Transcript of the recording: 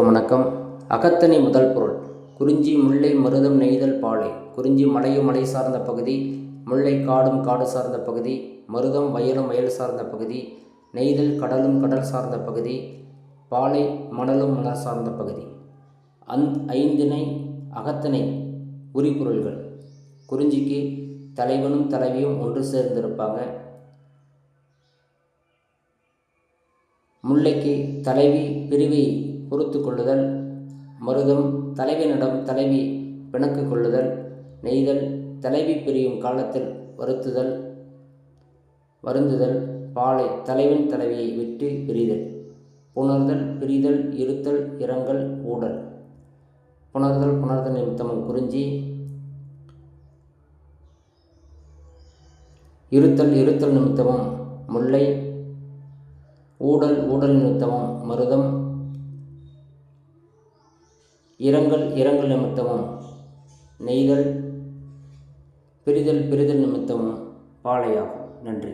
அனைவருக்கும் வணக்கம். அகத்தனை முதல் பொருள். குறிஞ்சி முல்லை மருதம் நெய்தல் பாலை. குறிஞ்சி மலையும் மலை சார்ந்த பகுதி. முல்லை காடும் காடு சார்ந்த பகுதி. மருதம் வயலும் வயல் சார்ந்த பகுதி. நெய்தல் கடலும் கடல் சார்ந்த பகுதி. பாலை மணலும் மணல் சார்ந்த பகுதி. அந் ஐந்தினை அகத்தனை உரிபொருள்கள். குறிஞ்சிக்கு தலைவனும் தலைவியும் ஒன்று சேர்ந்திருப்பாங்க. முல்லைக்கு தலைவி பிரிவை பொறுத்து கொள்ளுதல் மருதம் தலைவனிடம் தலைவி பிணக்கு கொள்ளுதல் நெய்தல் தலைவி பிரியும் காலத்தில் வருத்துதல் வருந்துதல் பாலை தலைவன் தலைவியை விட்டு பிரிதல் புணர்தல் பிரிதல் இருத்தல் இரங்கல் ஊடல். புணர்தல் புணர்தல் நிமித்தமும் குறிஞ்சி இருத்தல் இருத்தல் நிமித்தமும் முல்லை ஊடல் ஊடல் நிமித்தமும் மருதம் இரங்கல் இரங்கல் நிமித்தமும் நெய்தல் பிரிதல் பிரிதல் நிமித்தமும் பாலையாகும். நன்றி.